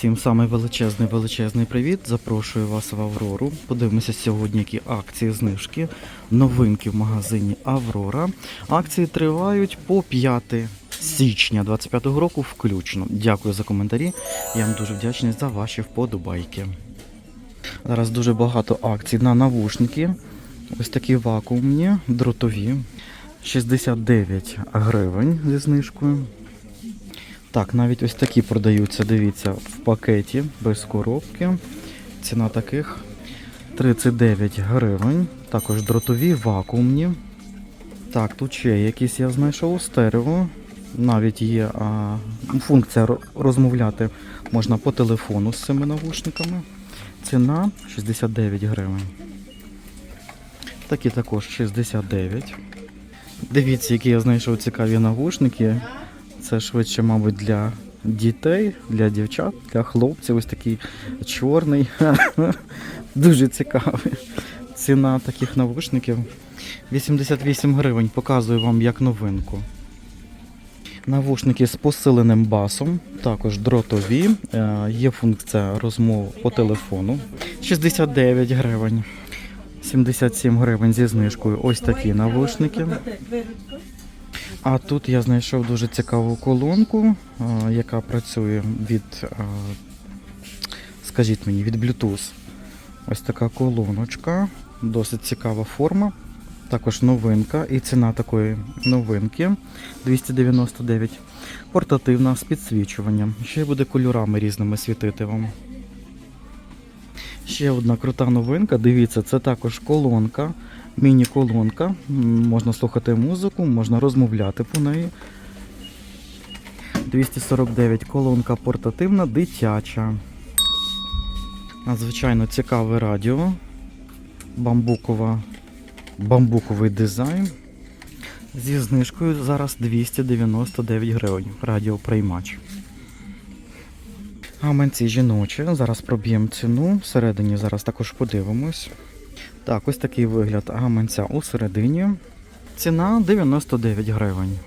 Усім самий величезний величезний привіт. Запрошую вас в Аврору. Подивимося сьогодні, які акції знижки, новинки в магазині Аврора. Акції тривають по 5 січня 25-го року включно. Дякую за коментарі. Я вам дуже вдячний за ваші вподобайки. Зараз дуже багато акцій на навушники. Ось такі вакуумні, дротові. 69 гривень зі знижкою. Так, навіть ось такі продаються, дивіться, в пакеті без коробки. Ціна таких 39 гривень. Також дротові, вакуумні. Так, тут ще якісь я знайшов стерео. Навіть є а, функція розмовляти можна по телефону з цими навушниками. Ціна 69 гривень. Такі також 69. Дивіться, які я знайшов цікаві навушники. Це швидше, мабуть, для дітей, для дівчат, для хлопців. Ось такий чорний. Дуже цікавий. Ціна таких навушників 88 гривень. Показую вам як новинку. Навушники з посиленим басом, також дротові. Е, Є функція розмов по телефону. 69 гривень. 77 гривень зі знижкою. Ось такі навушники. А тут я знайшов дуже цікаву колонку, яка працює від, скажіть мені, від Bluetooth. Ось така колоночка, досить цікава форма. Також новинка і ціна такої новинки 299. Портативна з підсвічуванням. Ще буде кольорами різними світити вам. Ще одна крута новинка. Дивіться, це також колонка, міні-колонка. Можна слухати музику, можна розмовляти по неї. 249 колонка портативна, дитяча. Надзвичайно цікаве радіо. Бамбукова, бамбуковий дизайн. Зі знижкою зараз 299 гривень. Радіоприймач. Гаманці жіночі. Зараз проб'ємо ціну. Всередині зараз також подивимось. Так, ось такий вигляд гаманця у середині. Ціна 99 гривень.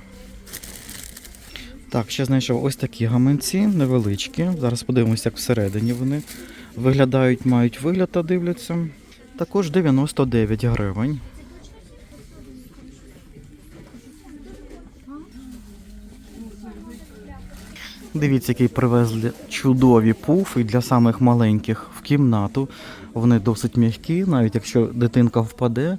Так, ще знайшов ось такі гаманці невеличкі. Зараз подивимося, як всередині вони виглядають, мають вигляд та дивляться. Також 99 гривень. Дивіться, який привезли чудові пуфи для самих маленьких в кімнату. Вони досить м'які, навіть якщо дитинка впаде,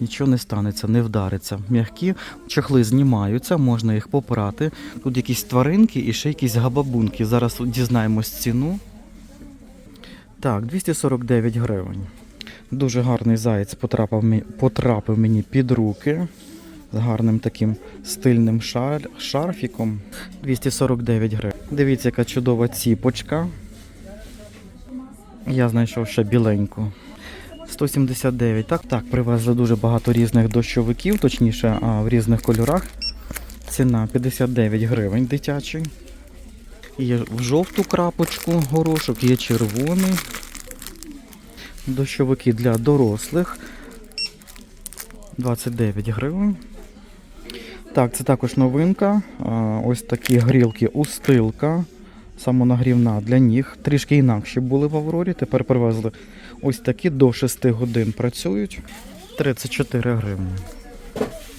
нічого не станеться, не вдариться. М'які чохли знімаються, можна їх попрати. Тут якісь тваринки і ще якісь габабунки. Зараз дізнаємось ціну. Так, 249 гривень. Дуже гарний заєць потрапив, потрапив мені під руки з гарним таким стильним шар, шарфіком. 249 гривень. Дивіться, яка чудова ціпочка. Я знайшов ще біленьку. 179. Так, так, привезли дуже багато різних дощовиків, точніше, а, в різних кольорах. Ціна 59 гривень дитячий. Є в жовту крапочку горошок, є червоний. Дощовики для дорослих. 29 гривень. Так, це також новинка. Ось такі грілки устилка. Самонагрівна для ніг. Трішки інакші були в Аврорі. Тепер привезли ось такі до 6 годин працюють. 34 гривні.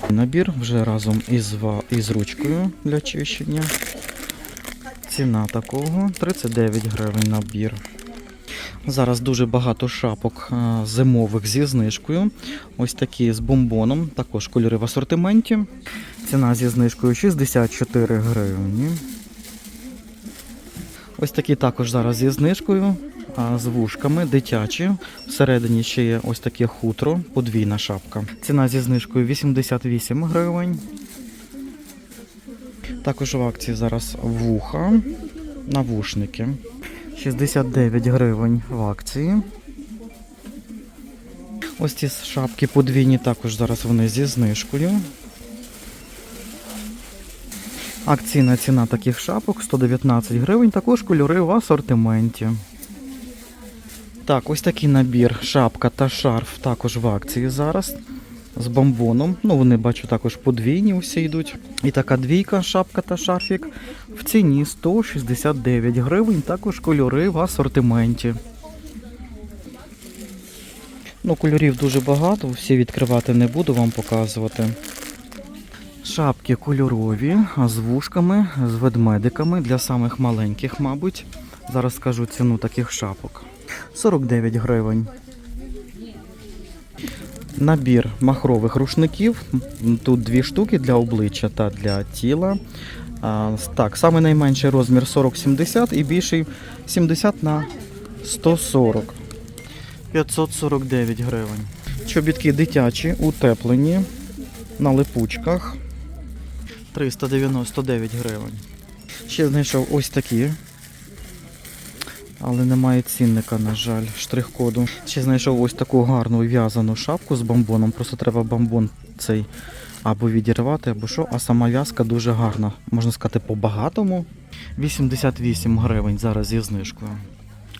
Набір вже разом із, із ручкою для чищення. Ціна такого 39 гривень набір. Зараз дуже багато шапок зимових зі знижкою. Ось такі з бомбоном, також кольори в асортименті. Ціна зі знижкою 64 гривні. Ось такі також зараз зі знижкою, з вушками, дитячі. Всередині ще є ось таке хутро, подвійна шапка. Ціна зі знижкою 88 гривень. Також в акції зараз вуха, навушники. 69 гривень в акції. Ось ці шапки подвійні також зараз вони зі знижкою. Акційна ціна таких шапок 119 гривень, також кольори в асортименті. Так, ось такий набір, шапка та шарф також в акції зараз. З бомбоном. Ну, вони бачу також подвійні усі йдуть. І така двійка, шапка та шарфік в ціні 169 гривень. Також кольори в асортименті. Ну, кольорів дуже багато, всі відкривати не буду вам показувати. Шапки кольорові з вушками, з ведмедиками для самих маленьких, мабуть. Зараз скажу ціну таких шапок. 49 гривень. Набір махрових рушників. Тут дві штуки для обличчя та для тіла. Так, саме найменший розмір 40-70 і більший 70 на 140. 549 гривень. Чобітки дитячі, утеплені на липучках. 399 гривень. Ще знайшов ось такі. Але немає цінника, на жаль, штрих-коду. Ще знайшов ось таку гарну в'язану шапку з бомбоном. Просто треба бомбон цей або відірвати, або що. А сама в'язка дуже гарна. Можна сказати, по-багатому. 88 гривень зараз зі знижкою.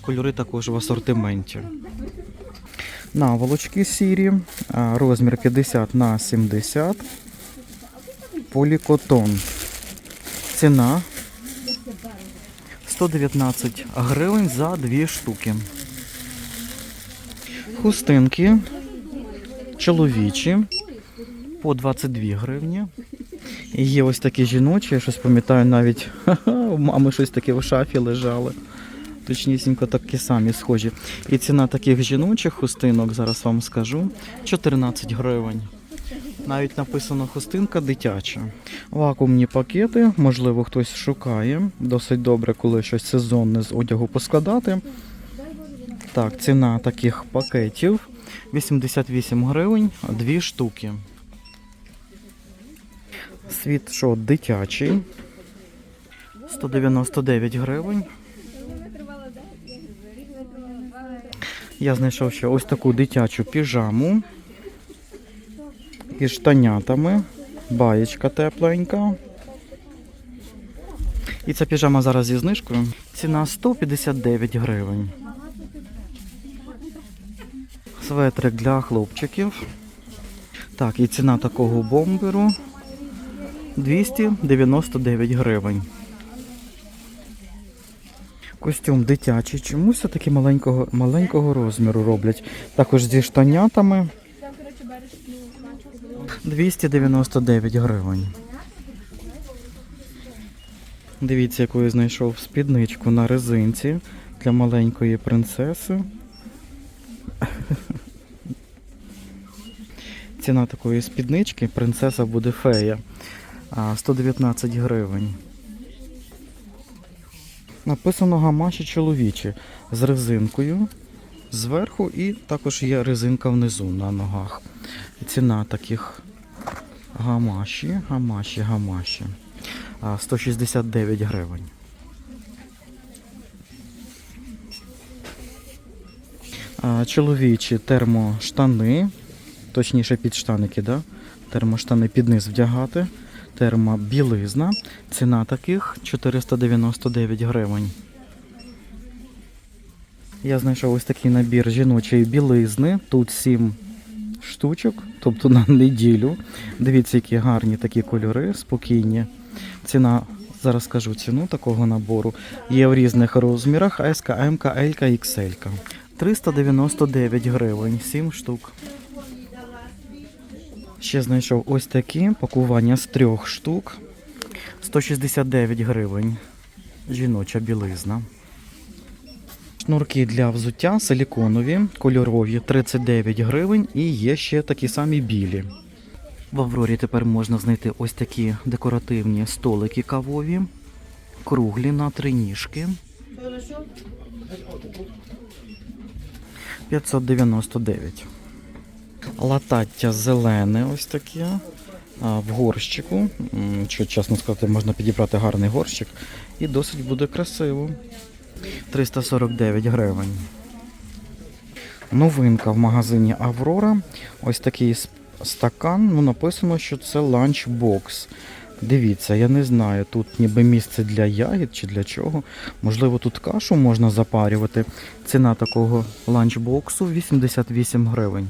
Кольори також в асортименті. Наволочки сірі, розмір 50 на 70. Полікотон. Ціна 119 гривень за дві штуки. Хустинки чоловічі по 22 гривні. І є ось такі жіночі, я щось пам'ятаю, навіть ха-ха, у мами щось таке в шафі лежали. Точнісінько такі самі схожі. І ціна таких жіночих хустинок, зараз вам скажу, 14 гривень. Навіть написано хустинка дитяча. Вакуумні пакети, можливо, хтось шукає. Досить добре, коли щось сезонне з одягу поскладати. Так, ціна таких пакетів 88 гривень, дві штуки. Світшот дитячий. 199 гривень. Я знайшов ще ось таку дитячу піжаму із штанятами. Баєчка тепленька. І ця піжама зараз зі знижкою. Ціна 159 гривень. Светрик для хлопчиків. Так, і ціна такого бомберу 299 гривень. Костюм дитячий. Чомусь все-таки маленького, маленького розміру роблять. Також зі штанятами. 299 гривень. Дивіться, яку я знайшов спідничку на резинці для маленької принцеси. Ціна такої спіднички принцеса буде фея. 119 гривень. Написано гамаші чоловічі з резинкою зверху і також є резинка внизу на ногах. Ціна таких гамаші, гамаші, гамаші. 169 гривень. Чоловічі термоштани, точніше підштаники, да? термоштани під низ вдягати, термобілизна. Ціна таких 499 гривень. Я знайшов ось такий набір жіночої білизни. Тут 7 штучок, тобто на неділю. Дивіться, які гарні такі кольори, спокійні. Ціна, зараз скажу ціну такого набору. Є в різних розмірах СК, МК, ЛК, XL. 399 гривень, 7 штук. Ще знайшов ось такі пакування з трьох штук. 169 гривень. Жіноча білизна. Шнурки для взуття силіконові, кольорові 39 гривень і є ще такі самі білі. В Аврорі тепер можна знайти ось такі декоративні столики кавові, круглі на три ніжки. 599. Латаття зелене ось таке. В горщику. Що чесно сказати, можна підібрати гарний горщик. І досить буде красиво. 349 гривень. Новинка в магазині Аврора. Ось такий стакан. Ну, написано, що це ланчбокс. Дивіться, я не знаю, тут ніби місце для ягід чи для чого. Можливо, тут кашу можна запарювати. Ціна такого ланчбоксу 88 гривень.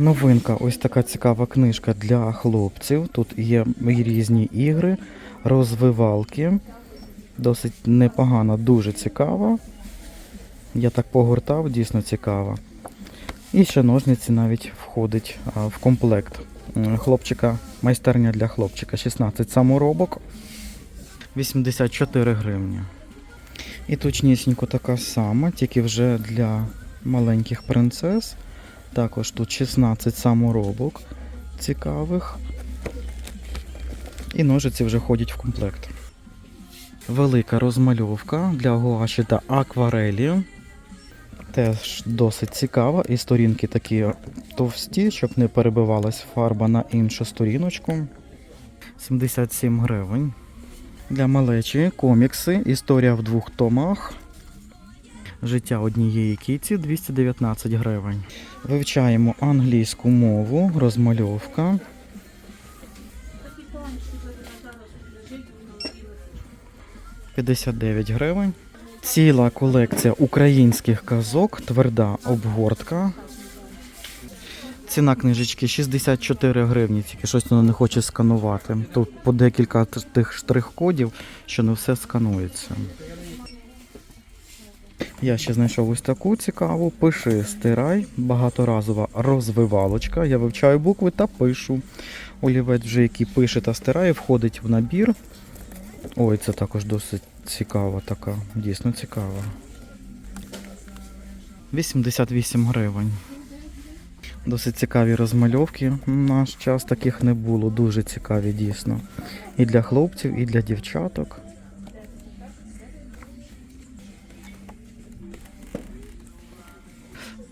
Новинка, ось така цікава книжка для хлопців. Тут є різні ігри, розвивалки. Досить непогана, дуже цікава. Я так погортав, дійсно цікава. І ще ножниці навіть входить в комплект. Хлопчика, майстерня для хлопчика 16 саморобок. 84 гривні. І точнісінько така сама, тільки вже для маленьких принцес. Також тут 16 саморобок цікавих. І ножиці вже ходять в комплект. Велика розмальовка для гуаші та акварелі. Теж досить цікава. І сторінки такі товсті, щоб не перебивалась фарба на іншу сторіночку. 77 гривень. Для малечі комікси. Історія в двох томах. Життя однієї кіці 219 гривень. Вивчаємо англійську мову, розмальовка. 59 гривень. Ціла колекція українських казок, тверда обгортка. Ціна книжечки 64 гривні, тільки щось воно не хоче сканувати. Тут по декілька тих штрих-кодів, що не все сканується. Я ще знайшов ось таку цікаву. Пиши, стирай, багаторазова розвивалочка. Я вивчаю букви та пишу. Олівець вже який пише та стирає, входить в набір. Ой, це також досить цікава така, дійсно цікава. 88 гривень. Досить цікаві розмальовки. Наш час таких не було. Дуже цікаві, дійсно. І для хлопців, і для дівчаток.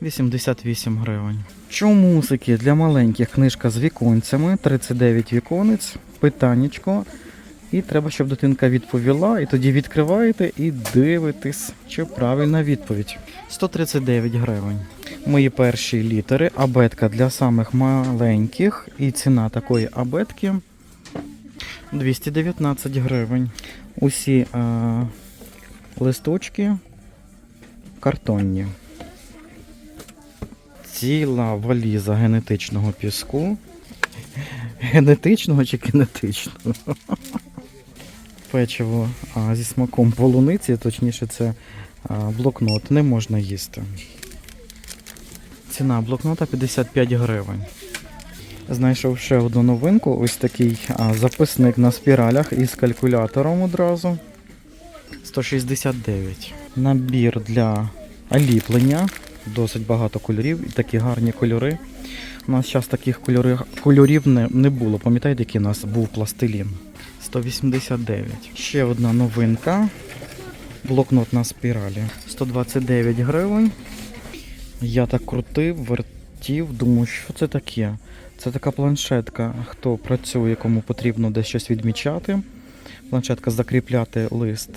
Вісімдесят вісім гривень. Чомусики для маленьких книжка з віконцями, 39 віконець, питаннячко. І треба, щоб дитинка відповіла, і тоді відкриваєте і дивитесь, чи правильна відповідь. 139 гривень. Мої перші літери, абетка для самих маленьких. І ціна такої абетки 219 гривень. Усі е, листочки картонні. Ціла валіза генетичного піску. Генетичного чи кинетичного? Печиво а, зі смаком полуниці, точніше, це а, блокнот, не можна їсти. Ціна блокнота 55 гривень. Знайшов ще одну новинку, ось такий а, записник на спіралях із калькулятором одразу. 169. Набір для ліплення. Досить багато кольорів і такі гарні кольори. У нас зараз таких кольори, кольорів не, не було. Пам'ятаєте, який у нас був пластилін? 189. Ще одна новинка. Блокнот на спіралі. 129 гривень. Я так крутив, вертів, думаю, що це таке? Це така планшетка. Хто працює, кому потрібно десь щось відмічати. Планшетка закріпляти лист.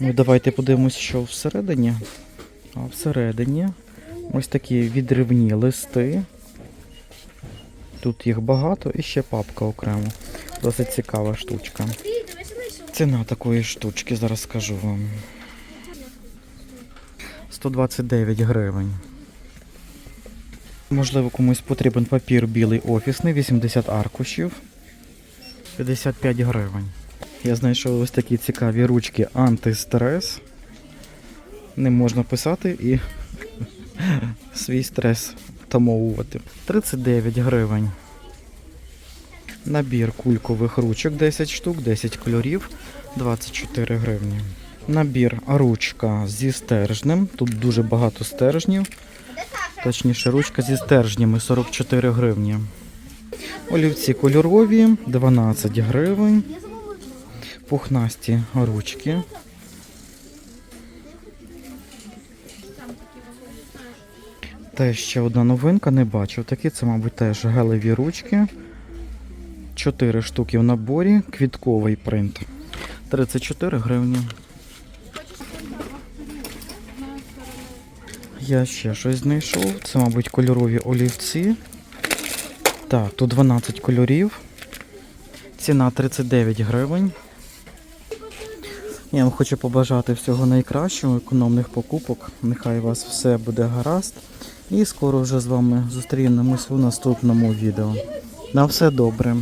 Ну, давайте подивимось, що всередині. А всередині ось такі відривні листи. Тут їх багато і ще папка окремо. Досить цікава штучка. Ціна такої штучки, зараз скажу вам. 129 гривень. Можливо, комусь потрібен папір білий офісний, 80 аркушів. 55 гривень. Я знайшов ось такі цікаві ручки антистрес. Не можна писати і свій стрес втамовувати. 39 гривень. Набір кулькових ручок 10 штук, 10 кольорів, 24 гривні. Набір ручка зі стержнем. Тут дуже багато стержнів. Точніше, ручка зі стержнями 44 гривні. Олівці кольорові 12 гривень. Пухнасті ручки. Теж ще одна новинка, не бачив такі. Це, мабуть, теж гелеві ручки. 4 штуки в наборі, квітковий принт. 34 гривні. Я ще щось знайшов. Це, мабуть, кольорові олівці. Так, тут 12 кольорів. Ціна 39 гривень. Я вам хочу побажати всього найкращого, економних покупок. Нехай у вас все буде гаразд. І скоро вже з вами зустрінемось у наступному відео. На все добре.